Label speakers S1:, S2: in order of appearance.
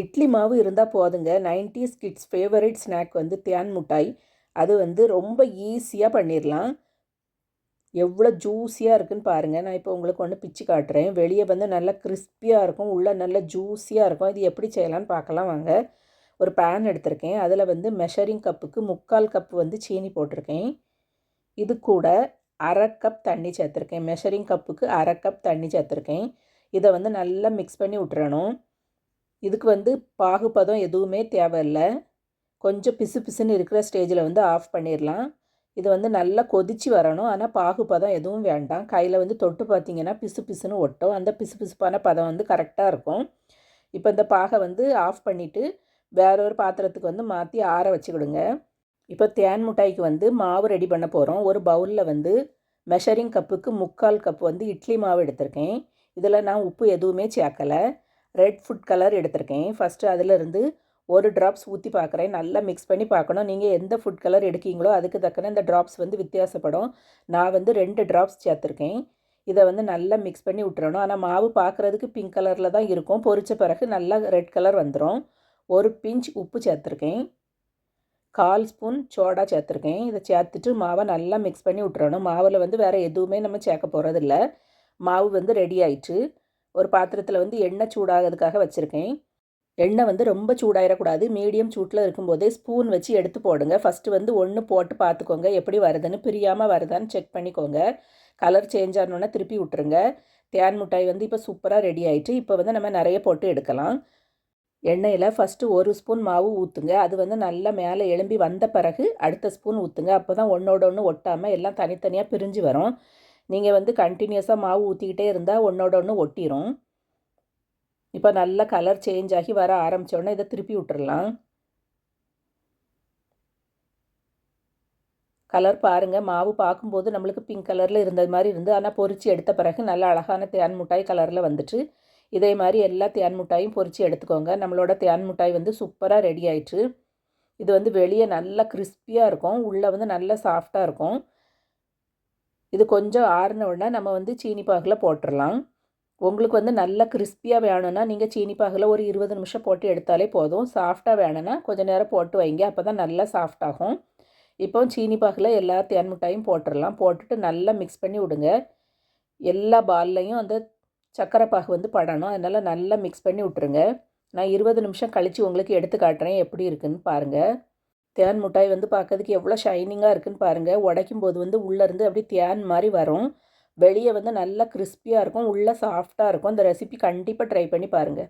S1: இட்லி மாவு இருந்தால் போதுங்க. நைன்டிஸ் கிட்ஸ் ஃபேவரட் ஸ்நாக் வந்து தேன் மிட்டாய். அது வந்து ரொம்ப ஈஸியாக பண்ணிடலாம் எவ்வளோ ஜூஸியாக இருக்குன்னு பாருங்கள் நான் இப்போ உங்களுக்கு ஒன்று பிச்சு காட்டுறேன். வெளியே வந்து நல்லா கிறிஸ்பியாக இருக்கும். உள்ளே நல்லா ஜூஸியாக இருக்கும். இது எப்படி செய்யலான்னு பார்க்கலாம் வாங்க. ஒரு பேன் எடுத்திருக்கேன். அதில் வந்து மெஷரிங் கப்புக்கு முக்கால் கப் வந்து சீனி போட்டிருக்கேன். இது கூட அரை கப் தண்ணி சேர்த்துருக்கேன். மெஷரிங் கப்புக்கு அரை கப் தண்ணி சேர்த்துருக்கேன். இதை வந்து நல்லா மிக்ஸ் பண்ணி விட்டுறணும் இதுக்கு வந்து பாகுபதம் எதுவுமே தேவையில்லை. கொஞ்சம் பிசு பிசுன்னு இருக்கிற ஸ்டேஜில் வந்து ஆஃப் பண்ணிடலாம் இது வந்து நல்லா கொதித்து வரணும். ஆனால் பாகுபதம் எதுவும் வேண்டாம். கையில் வந்து தொட்டு பார்த்தீங்கன்னா பிசு பிசுன்னு ஒட்டும். அந்த பிசு பிசுப்பான பதம் வந்து கரெக்டாக இருக்கும். இப்போ இந்த பாகை வந்து ஆஃப் பண்ணிவிட்டு வேற ஒரு பாத்திரத்துக்கு வந்து மாற்றி ஆற வச்சுக்கிடுங்க. இப்போ தேன் மிட்டாய்க்கு வந்து மாவு ரெடி பண்ண போகிறோம் ஒரு பவுலில் வந்து மெஷரிங் கப்புக்கு முக்கால் கப் வந்து இட்லி மாவு எடுத்திருக்கேன். இதில் நான் உப்பு எதுவுமே சேர்க்கலை. ரெட் ஃபுட் கலர் எடுத்திருக்கேன். ஃபஸ்ட்டு அதிலிருந்து ஒரு ட்ராப்ஸ் ஊற்றி பார்க்குறேன் நல்லா மிக்ஸ் பண்ணி பார்க்கணும் நீங்கள் எந்த ஃபுட் கலர் எடுக்கீங்களோ அதுக்கு தக்கன இந்த ட்ராப்ஸ் வந்து வித்தியாசப்படும். நான் வந்து ரெண்டு ட்ராப்ஸ் சேர்த்துருக்கேன். இதை வந்து நல்லா மிக்ஸ் பண்ணி விட்டுறணும். ஆனால் மாவு பார்க்குறதுக்கு பிங்க் கலரில் தான் இருக்கும். பொரித்த பிறகு நல்லா ரெட் கலர் வந்துடும் ஒரு பிஞ்ச் உப்பு சேர்த்துருக்கேன். கால் ஸ்பூன் சோடா சேர்த்துருக்கேன். இதை சேர்த்துட்டு மாவை நல்லா மிக்ஸ் பண்ணி விட்டுறணும். மாவில் வந்து வேறு எதுவுமே நம்ம சேர்க்க போகிறதில்ல மாவு வந்து ரெடி ஆயிடுச்சு ஒரு பாத்திரத்தில் வந்து எண்ணெய் சூடாகிறதுக்காக வச்சுருக்கேன். எண்ணெய் வந்து ரொம்ப சூடாயிடக்கூடாது மீடியம் சூட்டில் இருக்கும்போதே ஸ்பூன் வச்சு எடுத்து போடுங்க. ஃபஸ்ட்டு வந்து ஒன்று போட்டு பார்த்துக்கோங்க எப்படி வருதுன்னு பிரியாமல் வருதான்னு செக் பண்ணிக்கோங்க. கலர் சேஞ்ச் ஆனோன்னா திருப்பி விட்டுருங்க. தேன் மிட்டாய் வந்து இப்போ சூப்பராக ரெடி ஆகிட்டு இப்போ வந்து நம்ம நிறைய போட்டு எடுக்கலாம். எண்ணெயில் ஃபஸ்ட்டு ஒரு ஸ்பூன் மாவு ஊற்றுங்க அது வந்து நல்லா மேலே எலும்பி வந்த பிறகு அடுத்த ஸ்பூன் ஊற்றுங்க அப்போ தான் ஒன்றோட ஒன்று ஒட்டாமல் எல்லாம் தனித்தனியாக பிரிஞ்சு வரும். நீங்கள் வந்து கண்டினியூஸாக மாவு ஊற்றிக்கிட்டே இருந்தால் ஒன்றோட ஒன்று ஒட்டிடும் இப்போ நல்லா கலர் சேஞ்ச் ஆகி வர ஆரம்பித்தோடனே இதை திருப்பி விட்டுறலாம். கலர் பாருங்கள் மாவு பார்க்கும்போது நம்மளுக்கு பிங்க் கலரில் இருந்தது மாதிரி இருந்து ஆனால் பொறிச்சு எடுத்த பிறகு நல்ல அழகான தேன் மிட்டாய் கலரில் வந்துட்டு இதே மாதிரி எல்லா தேன் மிட்டாயும் பொறிச்சு எடுத்துக்கோங்க. நம்மளோட தேன் மிட்டாய் வந்து சூப்பராக ரெடி ஆயிட்டு இது வந்து வெளியே நல்லா கிறிஸ்பியாக இருக்கும். உள்ளே வந்து நல்லா சாஃப்டாக இருக்கும். இது கொஞ்சம் ஆறின உடனே நம்ம வந்து சீனி பாகில் போட்டுடலாம் உங்களுக்கு வந்து நல்லா கிறிஸ்பியாக வேணும்னா நீங்கள் சீனி பாகில் ஒரு இருபது நிமிஷம் போட்டு எடுத்தாலே போதும். சாஃப்டாக வேணும்னா கொஞ்சம் நேரம் போட்டு வைங்க. அப்போ தான் நல்லா சாஃப்டாகும் இப்போ சீனி பாகில் எல்லா தேன் மிட்டாயும் போட்டுடலாம் போட்டுட்டு நல்லா மிக்ஸ் பண்ணி விடுங்க. எல்லா பால்லையும் அந்த சக்கரை பாகு வந்து படணும். அதனால் நல்லா மிக்ஸ் பண்ணி விட்ருங்க நான் இருபது நிமிஷம் கழித்து உங்களுக்கு எடுத்து காட்டுறேன். எப்படி இருக்குதுன்னு பாருங்கள் தேன் மிட்டாய் வந்து பார்க்கறதுக்கு எவ்வளோ ஷைனிங்காக இருக்குன்னு பாருங்கள் உடைக்கும் போது வந்து உள்ளேருந்து அப்படியே தேன் மாதிரி வரும். வெளியே வந்து நல்லா கிறிஸ்பியாக இருக்கும். உள்ளே சாஃப்டாக இருக்கும். இந்த ரெசிபி கண்டிப்பாக ட்ரை பண்ணி பாருங்கள்